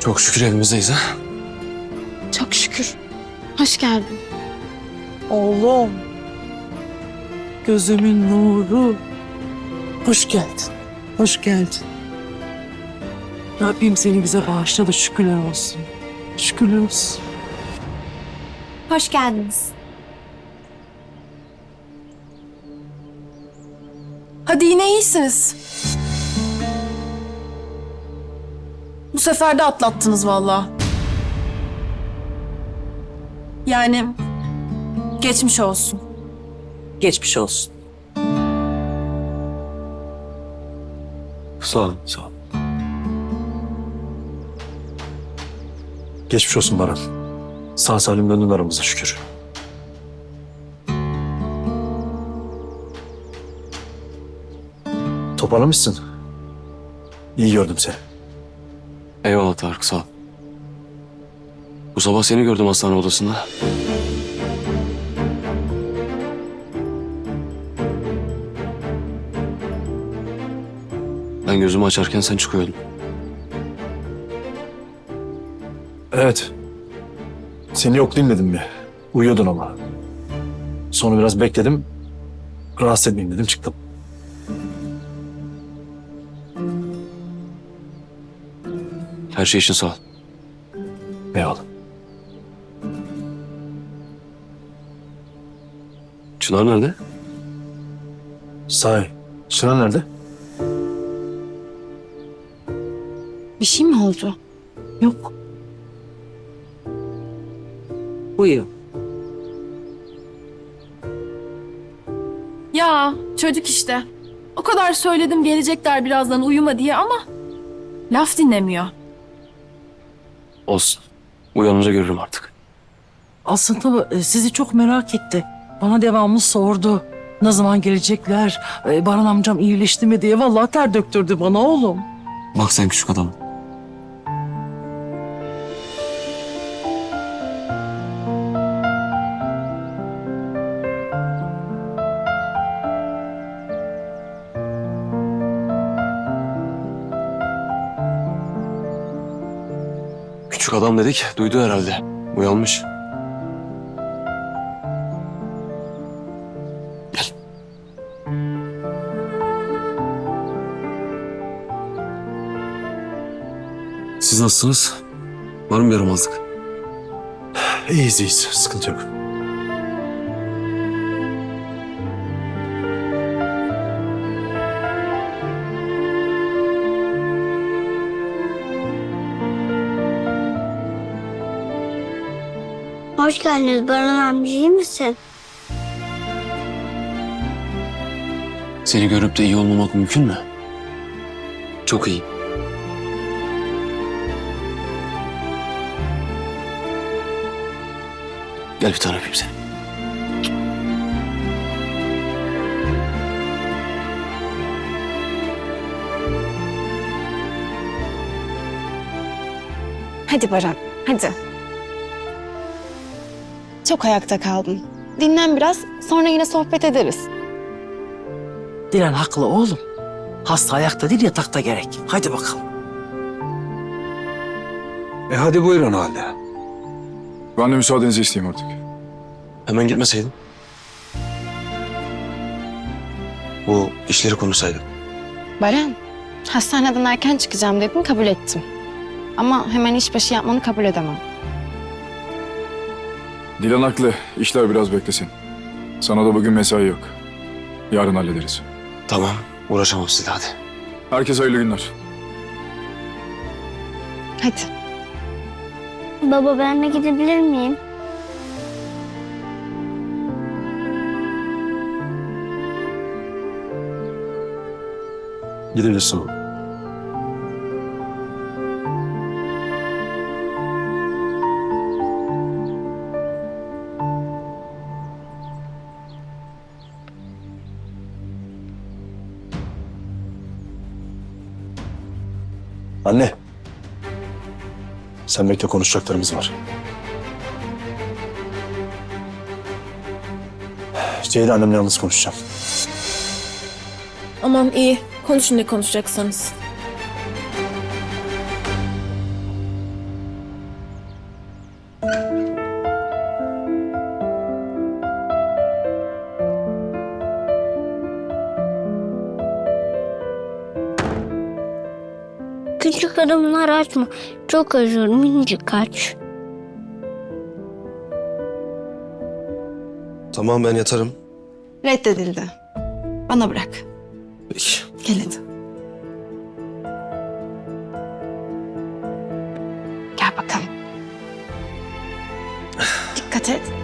Çok şükür evimizdeyiz ha. Çok şükür. Hoş geldin. Oğlum. Gözümün nuru. Hoş geldin. Hoş geldin. Rabbim seni bize bağışladı şükürler olsun. Şükürler olsun. Hoş geldiniz. Hadi yine iyisiniz. Bu sefer de atlattınız vallahi. Yani geçmiş olsun. Geçmiş olsun. Sağ ol, sağ ol. Geçmiş olsun Baran. Sağ salim döndün aramıza şükür. Toparlamışsın. İyi gördüm seni. Eyvallah Tarık sağ ol. Bu sabah seni gördüm hastane odasında. Ben gözümü açarken sen çıkıyordun. Evet. Seni yoklayayım dedim bir. Uyuyordun ama. Sonra biraz bekledim. Rahatsız etmeyeyim dedim çıktım. Her şey için sağ ol. Eyvallah. Çınar nerede? Sahi. Çınar nerede? Bir şey mi oldu? Yok. Uyu. Ya çocuk işte. O kadar söyledim gelecekler birazdan uyuma diye ama laf dinlemiyor. Olsun. Uyanınca görürüm artık. Aslında e, sizi çok merak etti. Bana devamlı sordu. Ne zaman gelecekler? E, Baran amcam iyileşti mi diye. Vallahi ter döktürdü bana oğlum. Bak sen küçük adam. Küçük adam dedik, duydu herhalde. Uyanmış. Gel. Siz nasılsınız? Var mı yaramazlık? İyiyiz iyiyiz. Sıkıntı yok. Hoş geldiniz Baran amca iyi misin? Seni görüp de iyi olmamak mümkün mü? Çok iyi. Gel bir tane öpeyim seni. Hadi Baran, hadi. Çok ayakta kaldın. Dinlen biraz, sonra yine sohbet ederiz. Dilan haklı oğlum. Hasta ayakta değil yatakta gerek. Hadi bakalım. E hadi buyurun halde. Ben de müsaadenizi isteyeyim artık. Hemen gitmeseydin. Bu işleri konuşsaydık. Baran, hastaneden erken çıkacağım dedin, kabul ettim. Ama hemen işbaşı yapmanı kabul edemem. Dilan haklı. İşler biraz beklesin. Sana da bugün mesai yok. Yarın hallederiz. Tamam, uğraşamam sizinle hadi. Herkese hayırlı günler. Hadi. Baba ben de gidebilir miyim? Gidebilirsin. Anne. Sen bekle konuşacaklarımız var. Ceyda annemle yalnız konuşacağım. Aman iyi. Konuşun ne konuşacaksanız. Küçük adımlar açma. Çok özür minicik kaç. Tamam ben yatarım. Reddedildi. Bana bırak. Peki. Gel hadi. Gel bakalım. Dikkat et.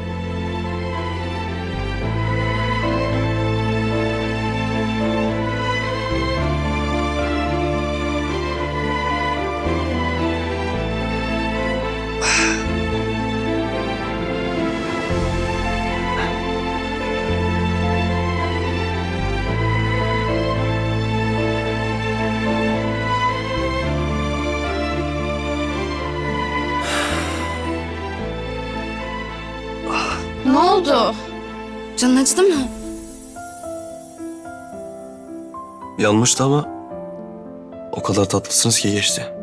Canın acıdı mı? Yanmıştı ama o kadar tatlısınız ki geçti.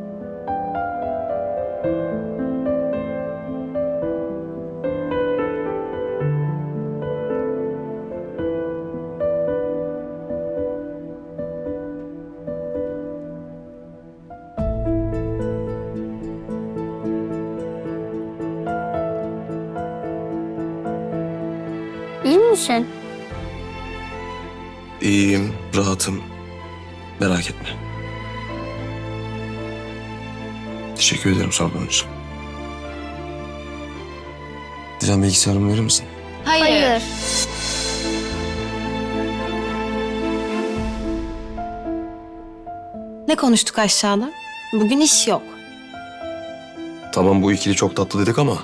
Misin? İyiyim, rahatım. Merak etme. Teşekkür ederim sorduğun için. Dilan bilgisayarımı verir misin? Hayır. Ne konuştuk aşağıda? Bugün iş yok. Tamam bu ikili çok tatlı dedik ama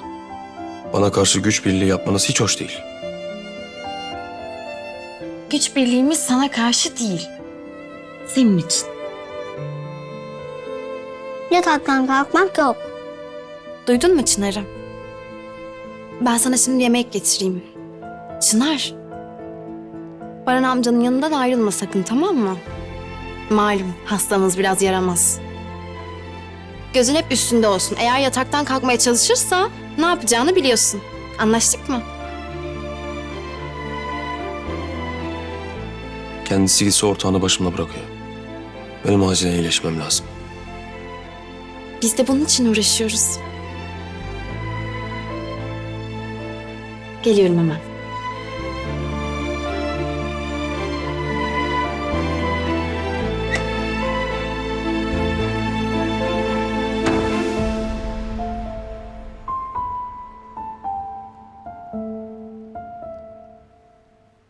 bana karşı güç birliği yapmanız hiç hoş değil. Güç birliğimiz sana karşı değil. Senin için. Yataktan kalkmak yok. Duydun mu Çınar'ı? Ben sana şimdi yemek getireyim. Çınar. Baran amcanın yanından ayrılma sakın tamam mı? Malum hastamız biraz yaramaz. Gözün hep üstünde olsun. Eğer yataktan kalkmaya çalışırsa ne yapacağını biliyorsun. Anlaştık mı? Kendisi gitse ortağını başımda bırakıyor. Benim acilen iyileşmem lazım. Biz de bunun için uğraşıyoruz. Geliyorum hemen.